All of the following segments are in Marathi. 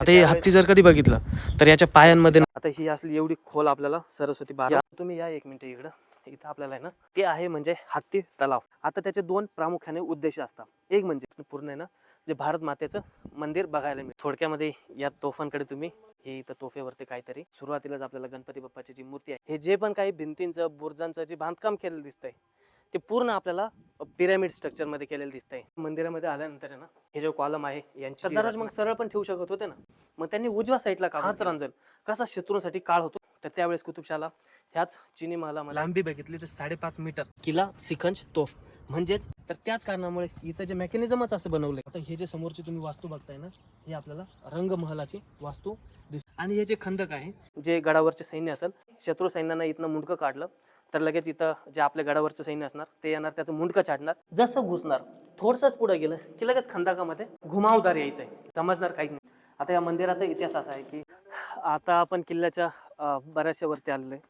आता हे हत्ती जर कधी बघितलं तर याच्या पायांमध्ये आता ही असली एवढी खोल आपल्याला सरस्वती बारा. तुम्ही या एक मिनिट इकडं. इथं आपल्याला आहे ना ते आहे म्हणजे हत्ती तलाव. आता त्याचे दोन प्रामुख्याने उद्देश असतात. एक म्हणजे पूर्ण आहे ना जे भारत मातेचं मंदिर बघायला मिळेल थोडक्यामध्ये या तोफांकडे तुम्ही हे इथं तोफेवरती काहीतरी सुरुवातीलाच आपल्याला गणपती बाप्पाची जी मूर्ती आहे हे जे पण काही भिंतींचं बुर्जांचं जे बांधकाम केलेलं दिसतंय ते पूर्ण आपल्याला पिरामिड स्ट्रक्चरमध्ये केलेलं दिसतंय. मंदिरामध्ये आल्यानंतर आहे ना हे जो कॉलम आहे यांची दररोज मग सरळ पण ठेवू शकत होते ना? मग त्यांनी उजव्या साईडला का हाच रांजल कसा शत्रूंसाठी काळ होतो तर त्यावेळेस कुतुबशाला ह्याच चिनी मला लांबी बघितली तर साडेपाच मीटर. किला सिखंज तोफ. म्हणजेच तर त्याच कारणामुळे इथं जे मेकॅनिझमच असं बनवलंय. आता हे जे समोरचे तुम्ही वास्तू बघताय ना हे आपल्याला रंगमहलाची वास्तू दिस आणि हे जे खंदक आहे जे गडावरचे सैन्य असेल शत्रू सैन्यांना इथनं मुंडकं काढलं तर लगेच इथं जे आपल्या गडावरचं सैन्य असणार ते येणार त्याचं मुंडकं छाडणार जसं घुसणार थोडसंच पुढे गेलं की लगेच खंदाकामध्ये घुमावदार यायचं आहे समजणार काहीच नाही. आता या मंदिराचा इतिहास असा आहे की आता आपण किल्ल्याच्या बऱ्याचशा वरती आलेलो आहे.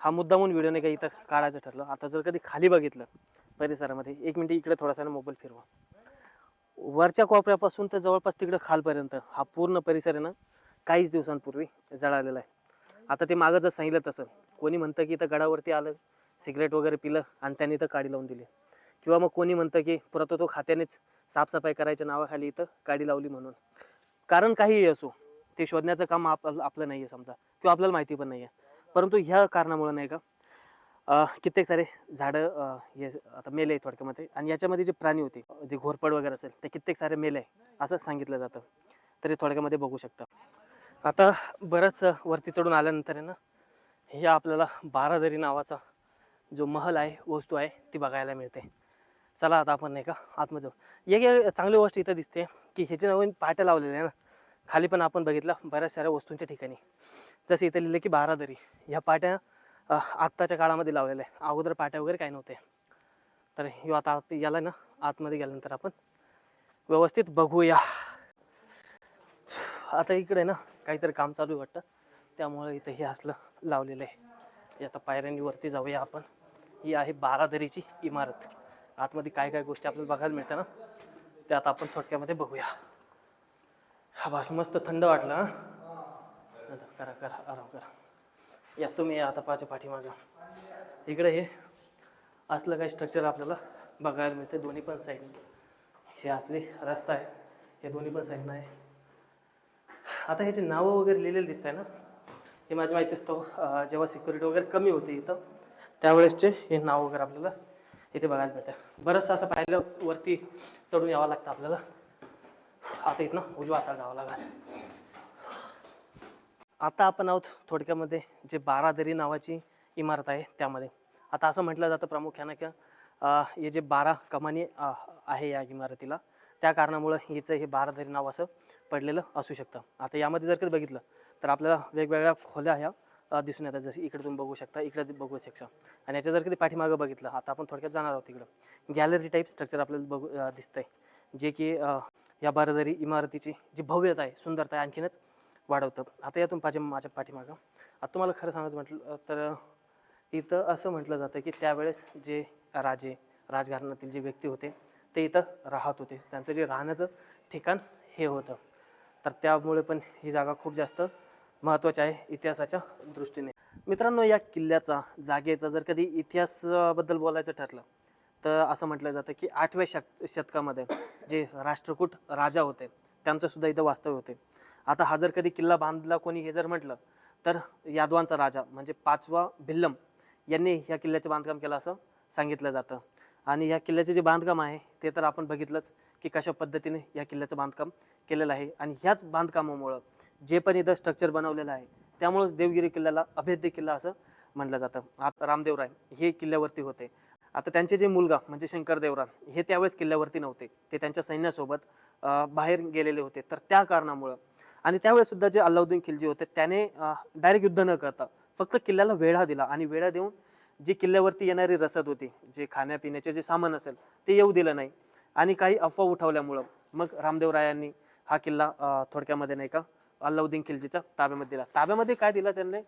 हा मुद्दामून व्हिडिओ नाही काही इथं काढायचं ठरलं. आता जर कधी खाली बघितलं परिसरामध्ये एक मिनिट इकडे थोडासा मोबाईल फिरवा. वरच्या कोपऱ्यापासून तर जवळपास तिकडं खालपर्यंत हा पूर्ण परिसर आहे ना काहीच दिवसांपूर्वी जळालेला आहे. आता ते मागं जर सांगितलं तसं कोणी म्हणतं की इथं गडावरती आलं सिगरेट वगैरे पिलं आणि त्यांनी इथं काडी लावून दिली. किंवा मग कोणी म्हणतं की पुरातत्व खात्यानेच साफसफाई करायच्या नावाखाली इथं काडी लावली म्हणून. कारण काहीही असो ते शोधण्याचं काम आप आपलं नाही आहे समजा किंवा आपल्याला माहिती पण नाही आहे परंतु ह्या कारणामुळं नाही का कित्येक सारे झाडं हे आता मेले आहे थोडक्यामध्ये आणि याच्यामध्ये जे प्राणी होते जे घोरपड वगैरे असेल ते कित्येक सारे मेले आहे असं सांगितलं जातं. तर हे थोडक्यामध्ये बघू शकता. आता बरंच वरती चढून आल्यानंतर आहे ना हे आपल्याला बारादरी नावाचा जो महल आहे वस्तू आहे ती बघायला मिळते. चला आता आपण नाही का आतमध्ये जाऊ. एक चांगली गोष्ट इथं दिसते की ह्याचे नवीन पाट्या लावलेल्या आहे ना खाली पण आपण बघितलं बऱ्याच साऱ्या वस्तूंच्या ठिकाणी. जसं इथं लिहिलं की बारादरी ह्या पाट्या आत्ताच्या काळामध्ये लावलेल्या आहे अगोदर पाट्या वगैरे काही नव्हते. तर ह्यो आता याला ना आतमध्ये गेल्यानंतर आपण व्यवस्थित बघूया. आता इकडे ना काहीतरी काम चालू आहे वाटतं. त्यामुळे इथं हे असलं लावलेलं आहे. आता पायऱ्यांनी वरती जाऊया आपण. ही आहे बारादरीची इमारत. आतमध्ये काय काय गोष्टी आपल्याला बघायला मिळतं ना ते आता आपण थोडक्यामध्ये बघूया. हा भास मस्त थंड वाटला करा करा आराम करा. या तुम्ही या आता पाच्या पाठीमागं. इकडे हे असलं काही स्ट्रक्चर आपल्याला बघायला मिळते दोन्ही पण साईड हे असले रस्ता आहे. हे दोन्ही पण साईडनं आहे. आता ह्याची नावं वगैरे लिहिलेली दिसत आहे ना हे माझ्या माहिती असतो जेव्हा सिक्युरिटी वगैरे कमी होते इथं त्यावेळेसचे हे नाव वगैरे आपल्याला इथे बघायला मिळतं बरंचसं असं पाहिलं वरती चढून यावं लागतं आपल्याला. आता इथनं उजवा हाताला जावं लागेल. आता आपण आहोत थोडक्यामध्ये जे बारादरी नावाची इमारत आहे त्यामध्ये. आता असं म्हटलं जातं प्रामुख्यानं की हे जे बारा कमानी आहे या इमारतीला त्या कारणामुळं हिचं हे बारादरी नाव असं पडलेलं असू शकतं. आता यामध्ये जर कधी बघितलं तर आपल्याला वेगवेगळ्या खोल्या ह्या दिसून येतात. जशी इकडे तुम्ही बघू शकता इकडे बघू शकता. आणि याच्या जर कधी पाठीमागं बघितलं आता आपण थोडक्यात जाणार आहोत इकडं. गॅलरी टाईप स्ट्रक्चर आपल्याला बघू अं, दिसतंय. जे की या बारादरी इमारतीची जी भव्यता आहे सुंदरता आहे आणखीनच वाढवतं. आता यातून पाठी माझ्या पाठीमागं. आता तुम्हाला खरं सांगायचं म्हटलं तर इथं असं म्हटलं जातं की त्यावेळेस जे राजे राजघराण्यातील जे व्यक्ती होते ते इथं राहत होते. त्यांचं जे राहण्याचं ठिकाण हे होतं. तर त्यामुळे पण ही जागा खूप जास्त महत्त्वाची आहे इतिहासाच्या दृष्टीने. मित्रांनो या किल्ल्याचा जागेचा जर कधी इतिहासाबद्दल बोलायचं ठरलं तर असं म्हटलं जातं की आठव्या शक शतकामध्ये जे राष्ट्रकूट राजा होते त्यांचं सुद्धा इथं वास्तव्य होते. आता हा जर कधी किल्ला बांधला कोणी हे जर म्हटलं तर यादवांचा राजा म्हणजे पाचवा भिल्लम यांनी या किल्ल्याचं बांधकाम केलं असं सांगितलं जातं. आणि या किल्ल्याचे जे बांधकाम आहे ते तर आपण बघितलंच की कशा पद्धतीने या किल्ल्याचं बांधकाम केलेलं आहे आणि ह्याच बांधकामामुळं जे पण इथं स्ट्रक्चर बनवलेलं आहे त्यामुळंच देवगिरी किल्ल्याला अभेद्य किल्ला असं म्हटलं जातं. आता रामदेवराय हे किल्ल्यावरती होते. आता त्यांचे जे मुलगा म्हणजे शंकरदेवराय हे त्यावेळेस किल्ल्यावरती नव्हते. ते त्यांच्या सैन्यासोबत बाहेर गेलेले होते. तर त्या कारणामुळं आणि त्यावेळेस सुद्धा जे अल्लाउद्दीन खिलजी होते त्याने डायरेक्ट युद्ध न करता फक्त किल्ल्याला वेढा दिला आणि वेढा देऊन जी किल्ल्यावरती येणारी रसद होती जे खाण्यापिण्याचे जे सामान असेल ते येऊ दिलं नाही. आणि काही अफवा उठवल्यामुळं. मग रामदेवरायांनी हा किल्ला थोडक्यामध्ये नाही का अल्लाउद्दीन खिलजीच्या ताब्यामध्ये दिला. ताब्यामध्ये काय दिलं त्यांनी?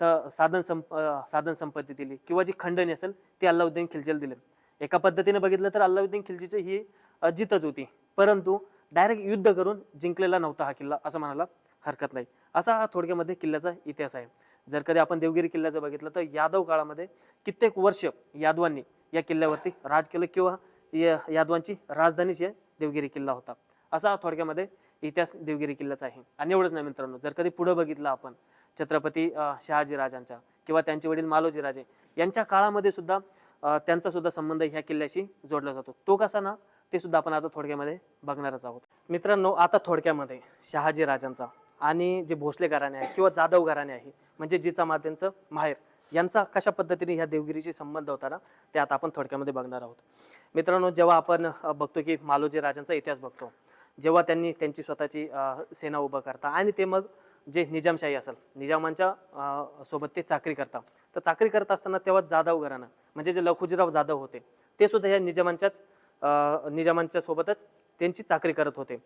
स साधन संप साधन संपत्ती दिली किंवा जी खंडणी असेल ती अल्लाउद्दीन खिलजीला दिली. एका पद्धतीने बघितलं तर अल्लाउद्दीन खिलजीची ही जितच होती. परंतु डायरेक्ट युद्ध करून जिंकलेला नव्हता हा किल्ला असं म्हणायला हरकत नाही. असा हा थोडक्यामध्ये किल्ल्याचा इतिहास आहे. जर कधी आपण देवगिरी किल्ल्याचं बघितलं तर यादव काळामध्ये कित्येक वर्ष यादवांनी या किल्ल्यावरती राज केलं किंवा या- यादवांची राजधानीच या देवगिरी किल्ला होता. असा थोडक्यामध्ये इतिहास देवगिरी किल्ल्याचा आहे. आणि एवढंच नाही मित्रांनो जर कधी पुढे बघितलं आपण छत्रपती शहाजी राजांच्या किंवा त्यांचे वडील मालोजी राजे यांच्या काळामध्ये सुद्धा त्यांचा सुद्धा संबंध ह्या किल्ल्याशी जोडला जातो. तो कसा ना ते सुद्धा आपण आता थोडक्यामध्ये बघणारच आहोत. मित्रांनो आता थोडक्यामध्ये शहाजी राजांचा आणि जे भोसले घराणे आहे किंवा जाधव घराणे आहे म्हणजे जिचा मातेंचं माहेर. यांचा कशा पद्धतीने ह्या देवगिरीशी संबंध होता ना ते आता आपण थोडक्यामध्ये बघणार आहोत. मित्रांनो जेव्हा आपण बघतो की मालोजी राजांचा इतिहास बघतो जेव्हा त्यांनी त्यांची स्वतःची सेना उभं करता आणि ते मग जे निजामशाही असेल निजामांच्या सोबत ते चाकरी करता. तर चाकरी करत असताना तेव्हा जाधव घराणं म्हणजे जे लखुजीराव जाधव होते ते सुद्धा ह्या निजामांच्याच निजामांच्या सोबतच त्यांची चाकरी करत होते.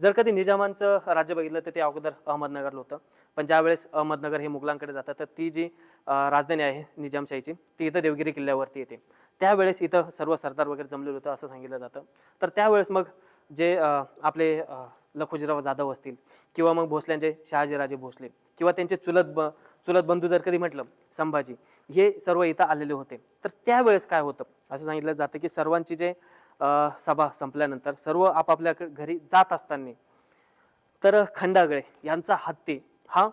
जर कधी निजामांचं राज्य बघितलं तर ते अगोदर अहमदनगरला होतं. पण ज्यावेळेस अहमदनगर हे मुघलांकडे जातं तर ती जी राजधानी आहे निजामशाहीची ती इथं देवगिरी किल्ल्यावरती येते. त्यावेळेस इथं सर्व सरदार वगैरे जमलेलं होतं असं सांगितलं जातं. तर त्यावेळेस मग जे आपले अ, लखुजीराव जाधव असतील किंवा मग भोसल्यांचे शहाजीराजे भोसले किंवा त्यांचे चुलत ब चुलत बंधू जर कधी म्हटलं संभाजी हे सर्व इथं आलेले होते. तर त्यावेळेस काय होतं? असं सांगितलं जातं की सर्वांची जे सभा संपल्यानंतर सर्व आपापल्या घरी जात असताना. तर खंडागळे यांचा हत्ती हा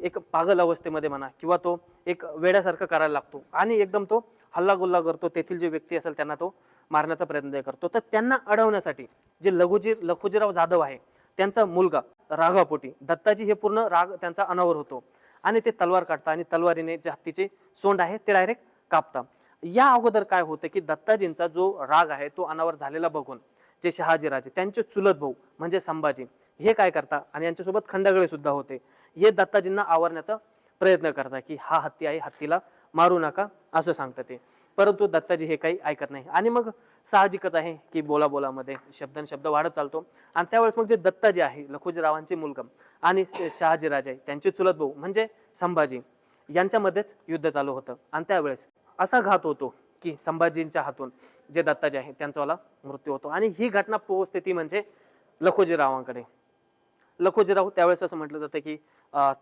एक पागल अवस्थेमध्ये म्हणा किंवा तो एक वेड्यासारखं करायला लागतो आणि एकदम तो हल्लागुल्ला करतो तेथील जे व्यक्ती असेल त्यांना तो मारण्याचा प्रयत्न करतो. तर त्यांना अडवण्यासाठी जे लघुजी लखुजीराव जाधव आहे त्यांचा मुलगा राघापोटी दत्ताजी हे पूर्ण राग त्यांचा अनावर होतो. आणि ते तलवार काढतात आणि तलवारीने जे हत्तीचे सोंड आहे ते डायरेक्ट कापतात या अगोदर काय होतं की दत्ताजींचा जो राग आहे तो अनावर झालेला बघून जे शहाजीराजे त्यांचे चुलत भाऊ म्हणजे संभाजी हे काय करता आणि यांच्यासोबत खंडागळे सुद्धा होते. हे दत्ताजींना आवरण्याचा प्रयत्न करता की हा हत्ती आहे हत्तीला मारू नका असं सांगतात ते. परंतु दत्ताजी हे काही ऐकत नाही. आणि मग साहजिकच आहे की बोला बोलामध्ये शब्दन शब्द वाढत चालतो. आणि त्यावेळेस मग जे दत्ताजी आहे लखुजीरावांचे मुलगा आणि शहाजीराजे त्यांचे चुलत भाऊ म्हणजे संभाजी यांच्यामध्येच युद्ध चालू होतं. आणि त्यावेळेस असा घात होतो की संभाजींच्या हातून जे दत्ताजी आहे त्यांचावाला मृत्यू होतो. आणि ही घटना पोहोचते ती म्हणजे लखोजीरावांकडे. लखोजीराव त्यावेळेस असं म्हटलं जातं की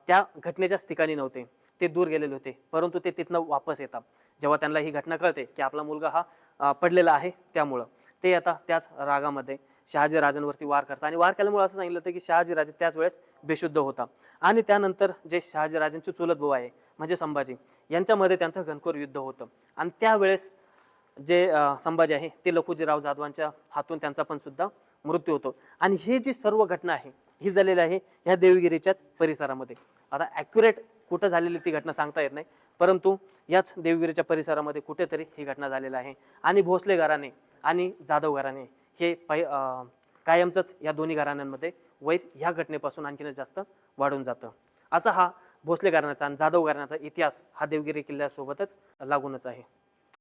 त्या घटनेच्याच ठिकाणी नव्हते. ते दूर गेलेले होते परंतु ते तिथनं वापस येतात. जेव्हा त्यांना ही घटना कळते की आपला मुलगा हा पडलेला आहे त्यामुळं. ते आता त्याच रागामध्ये शहाजी राजांवरती वार करतात आणि वार केल्यामुळे असं सांगितलं होतं की शहाजी राजे त्याच वेळेस बेशुद्ध होता. आणि त्यानंतर जे शहाजी राजांचे चुलत भाऊ आहे म्हणजे संभाजी यांच्यामध्ये त्यांचं घनखोर युद्ध होतं. आणि त्यावेळेस जे संभाजी आहे ते लखुजीराव जाधवांच्या हातून त्यांचा पण सुद्धा मृत्यू होतो. आणि ही जी सर्व घटना आहे ही झालेली आहे ह्या देवगिरीच्याच परिसरामध्ये. आता ॲक्युरेट कुठं झालेली ती घटना सांगता येत नाही परंतु याच देवगिरीच्या परिसरामध्ये कुठेतरी ही घटना झालेली आहे. आणि भोसले घराणे आणि जाधव घराणे हे पै कायमचंच या दोन्ही घराण्यांमध्ये वैर ह्या घटनेपासून आणखीनच जास्त वाढून जातं. असा हा भोसले घराण्याचा आणि जाधव घराण्याचा इतिहास हा देवगिरी किल्ल्यासोबतच लागूनच आहे.